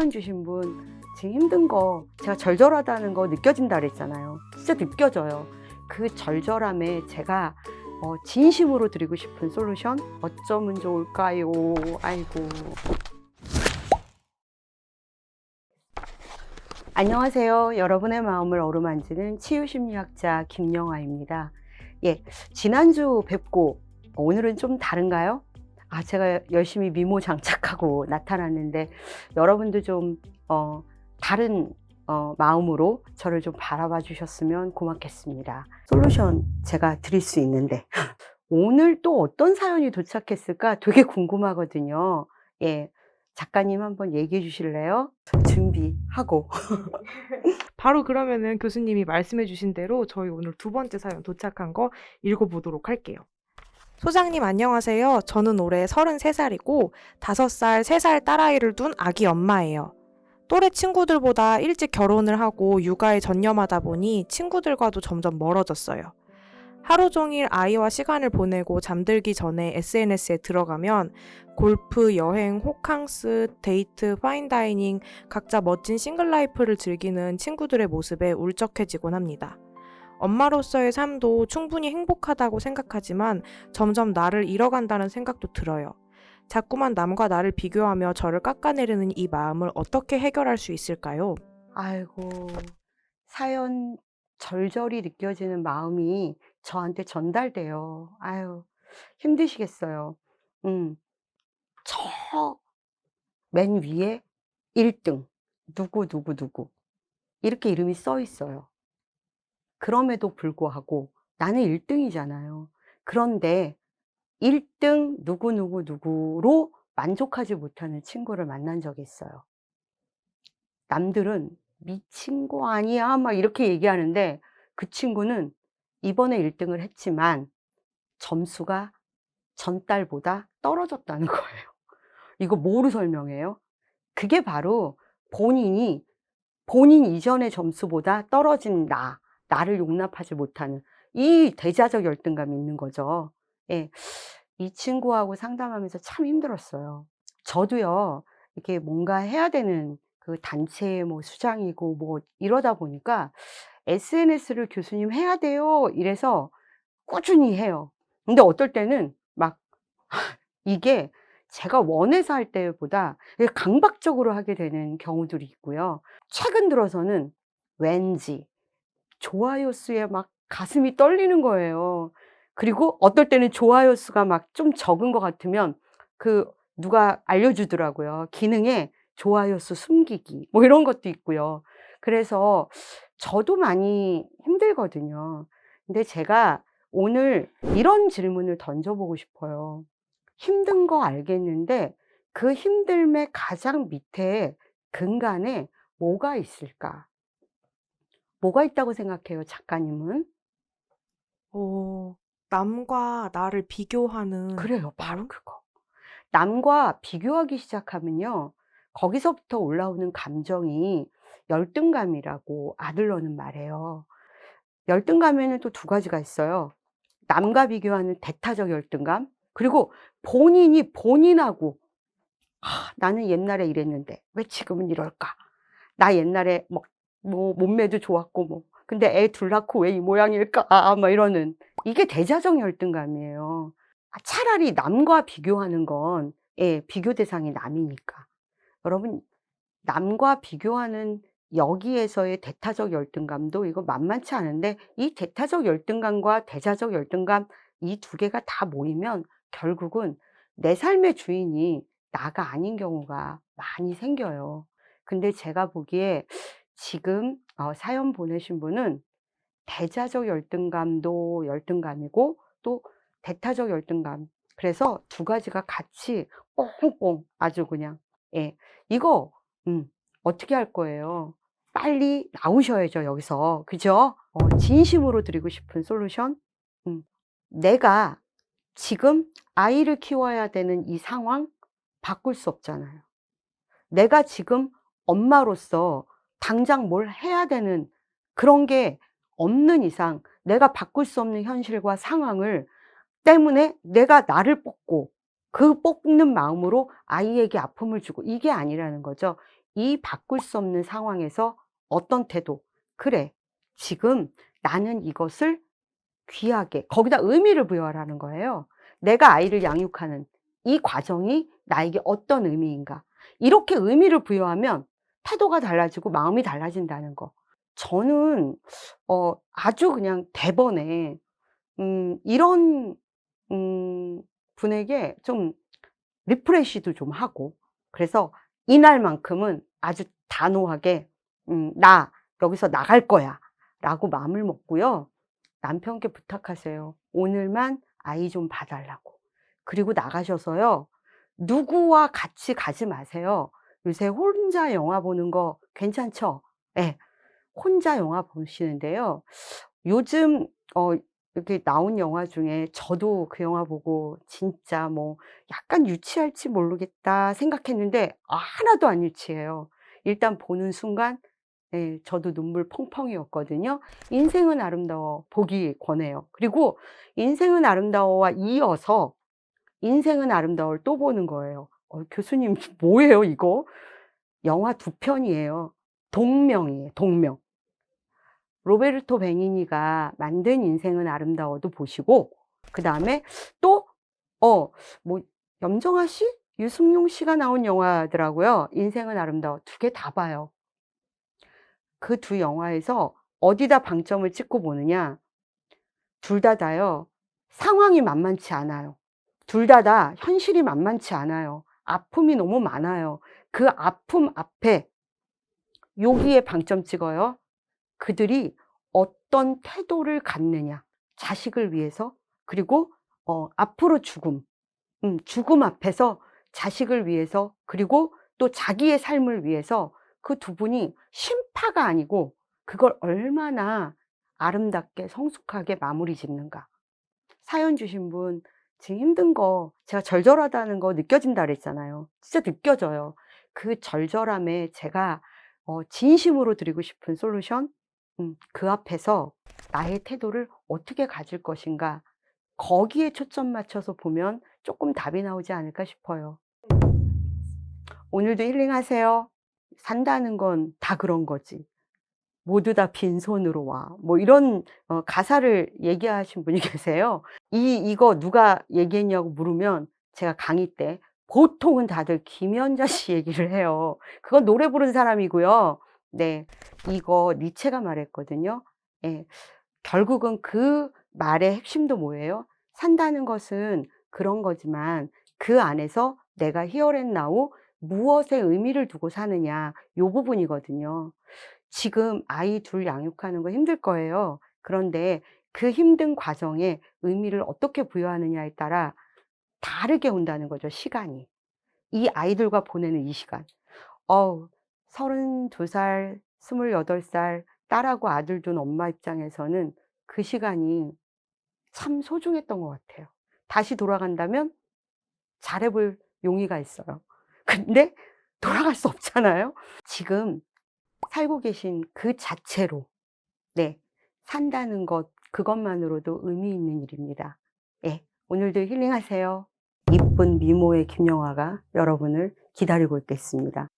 사연 주신 분 지금 힘든 거 제가 절절하다는 거 느껴진다 그랬잖아요. 진짜 느껴져요. 그 절절함에 제가 어, 진심으로 드리고 싶은 솔루션 어쩌면 좋을까요? 아이고. 안녕하세요. 여러분의 마음을 어루만지는 치유심리학자 김영아입니다. 예, 지난주 뵙고 오늘은 좀 다른가요? 아, 제가 열심히 미모 장착하고 나타났는데 여러분도 좀 어, 다른 어, 마음으로 저를 좀 바라봐 주셨으면 고맙겠습니다. 솔루션 제가 드릴 수 있는데 오늘 또 어떤 사연이 도착했을까 되게 궁금하거든요. 예, 작가님 한번 얘기해 주실래요? 준비하고 바로 그러면은 교수님이 말씀해 주신 대로 저희 오늘 두 번째 사연 도착한 거 읽어보도록 할게요. 소장님 안녕하세요. 저는 올해 33살이고 5살, 3살 딸아이를 둔 아기 엄마예요. 또래 친구들보다 일찍 결혼을 하고 육아에 전념하다 보니 친구들과도 점점 멀어졌어요. 하루 종일 아이와 시간을 보내고 잠들기 전에 SNS에 들어가면 골프, 여행, 호캉스, 데이트, 파인다이닝, 각자 멋진 싱글 라이프를 즐기는 친구들의 모습에 울적해지곤 합니다. 엄마로서의 삶도 충분히 행복하다고 생각하지만 점점 나를 잃어간다는 생각도 들어요. 자꾸만 남과 나를 비교하며 저를 깎아내리는 이 마음을 어떻게 해결할 수 있을까요? 아이고 사연 절절히 느껴지는 마음이 저한테 전달돼요. 아유 힘드시겠어요. 음, 저 맨 위에 1등 누구 누구 누구 이렇게 이름이 써 있어요. 그럼에도 불구하고 나는 1등이잖아요. 그런데 1등 누구 누구 누구로 만족하지 못하는 친구를 만난 적이 있어요. 남들은 미친 거 아니야 막 이렇게 얘기하는데 그 친구는 이번에 1등을 했지만 점수가 전달보다 떨어졌다는 거예요. 이거 뭐로 설명해요? 그게 바로 본인이 본인 이전의 점수보다 떨어진 나, 나를 용납하지 못하는 이 대자적 열등감이 있는 거죠. 예. 이 친구하고 상담하면서 참 힘들었어요. 저도요, 이렇게 뭔가 해야 되는 그 단체의 뭐 수장이고 뭐 이러다 보니까 SNS를 교수님 해야 돼요. 이래서 꾸준히 해요. 근데 어떨 때는 막 이게 제가 원해서 할 때보다 강박적으로 하게 되는 경우들이 있고요. 최근 들어서는 왠지 좋아요 수에 막 가슴이 떨리는 거예요. 그리고 어떨 때는 좋아요 수가 막 좀 적은 것 같으면 그 누가 알려주더라고요. 기능에 좋아요 수 숨기기 뭐 이런 것도 있고요. 그래서 저도 많이 힘들거든요. 근데 제가 오늘 이런 질문을 던져보고 싶어요. 힘든 거 알겠는데 그 힘듦의 가장 밑에 근간에 뭐가 있을까? 뭐가 있다고 생각해요, 작가님은? 어, 남과 나를 비교하는 그래요, 바로? 그거. 남과 비교하기 시작하면요, 거기서부터 올라오는 감정이 열등감이라고 아들러는 말해요. 열등감에는 또 두 가지가 있어요. 남과 비교하는 대타적 열등감, 그리고 본인이 본인하고, 아, 나는 옛날에 이랬는데, 왜 지금은 이럴까? 나 옛날에 뭐, 뭐 몸매도 좋았고, 뭐. 근데 애 둘 낳고 왜 이 모양일까? 아, 막 이러는. 이게 대자적 열등감이에요. 아, 차라리 남과 비교하는 건, 예, 비교 대상이 남이니까. 여러분, 남과 비교하는 여기에서의 대타적 열등감도 이거 만만치 않은데, 이 대타적 열등감과 대자적 열등감, 이 두 개가 다 모이면 결국은 내 삶의 주인이 나가 아닌 경우가 많이 생겨요. 근데 제가 보기에 지금 어, 사연 보내신 분은 대자적 열등감도 열등감이고 또 대타적 열등감. 그래서 두 가지가 같이 꽁꽁 아주 그냥 예 이거 음, 어떻게 할 거예요? 빨리 나오셔야죠 여기서 그죠? 어, 진심으로 드리고 싶은 솔루션. 음, 내가 지금 아이를 키워야 되는 이 상황 바꿀 수 없잖아요. 내가 지금 엄마로서 당장 뭘 해야 되는 그런 게 없는 이상 내가 바꿀 수 없는 현실과 상황을 때문에 내가 나를 뽑고 그 뽑는 마음으로 아이에게 아픔을 주고 이게 아니라는 거죠. 이 바꿀 수 없는 상황에서 어떤 태도. 그래. 지금 나는 이것을 귀하게, 거기다 의미를 부여하라는 거예요. 내가 아이를 양육하는 이 과정이 나에게 어떤 의미인가. 이렇게 의미를 부여하면 태도가 달라지고 마음이 달라진다는 거. 저는, 어, 아주 그냥 대번에, 음, 이런, 음, 분에게 좀 리프레시도 좀 하고, 그래서 이날만큼은 아주 단호하게, 음, 나 여기서 나갈 거야. 라고 마음을 먹고요. 남편께 부탁하세요. 오늘만 아이 좀 봐달라고. 그리고 나가셔서요. 누구와 같이 가지 마세요. 요새 혼자 영화 보는 거 괜찮죠? 예. 혼자 영화 보시는데요. 요즘, 어, 이렇게 나온 영화 중에 저도 그 영화 보고 진짜 뭐 약간 유치할지 모르겠다 생각했는데 아, 하나도 안 유치해요. 일단 보는 순간 예, 저도 눈물 펑펑이었거든요. 인생은 아름다워 보기 권해요. 그리고 인생은 아름다워와 이어서 인생은 아름다워를 또 보는 거예요. 어, 교수님 뭐예요 이거? 영화 두 편이에요. 동명이에요. 동명. 로베르토 베니니가 만든 인생은 아름다워도 보시고 그 다음에 또 어 뭐 염정아 씨, 유승용 씨가 나온 영화더라고요. 인생은 아름다워 두 개 다 봐요. 그 두 영화에서 어디다 방점을 찍고 보느냐? 둘 다 다요. 상황이 만만치 않아요. 둘 다 다 현실이 만만치 않아요. 아픔이 너무 많아요. 그 아픔 앞에 여기에 방점 찍어요. 그들이 어떤 태도를 갖느냐. 자식을 위해서 그리고 어, 앞으로 죽음. 음, 죽음 앞에서 자식을 위해서 그리고 또 자기의 삶을 위해서 그 두 분이 심파가 아니고 그걸 얼마나 아름답게 성숙하게 마무리 짓는가. 사연 주신 분 지금 힘든 거 제가 절절하다는 거 느껴진다 그랬잖아요. 진짜 느껴져요. 그 절절함에 제가 어, 진심으로 드리고 싶은 솔루션 음, 그 앞에서 나의 태도를 어떻게 가질 것인가 거기에 초점 맞춰서 보면 조금 답이 나오지 않을까 싶어요. 오늘도 힐링하세요. 산다는 건 다 그런 거지. 모두 다 빈손으로 와. 뭐 이런 어, 가사를 얘기하신 분이 계세요. 이 이거 누가 얘기했냐고 물으면 제가 강의 때 보통은 다들 김연자 씨 얘기를 해요. 그건 노래 부른 사람이고요. 네. 이거 니체가 말했거든요. 예. 결국은 그 말의 핵심도 뭐예요? 산다는 것은 그런 거지만 그 안에서 내가 히어앤나우 무엇에 의미를 두고 사느냐 요 부분이거든요. 지금 아이 둘 양육하는 거 힘들 거예요. 그런데 그 힘든 과정에 의미를 어떻게 부여하느냐에 따라 다르게 온다는 거죠, 시간이. 이 아이들과 보내는 이 시간. 어우, 32살, 28살 딸하고 아들 둔 엄마 입장에서는 그 시간이 참 소중했던 것 같아요. 다시 돌아간다면 잘해볼 용의가 있어요. 근데 돌아갈 수 없잖아요. 지금 살고 계신 그 자체로, 네, 산다는 것, 그것만으로도 의미 있는 일입니다. 예, 오늘도 힐링하세요. 이쁜 미모의 김영화가 여러분을 기다리고 있겠습니다.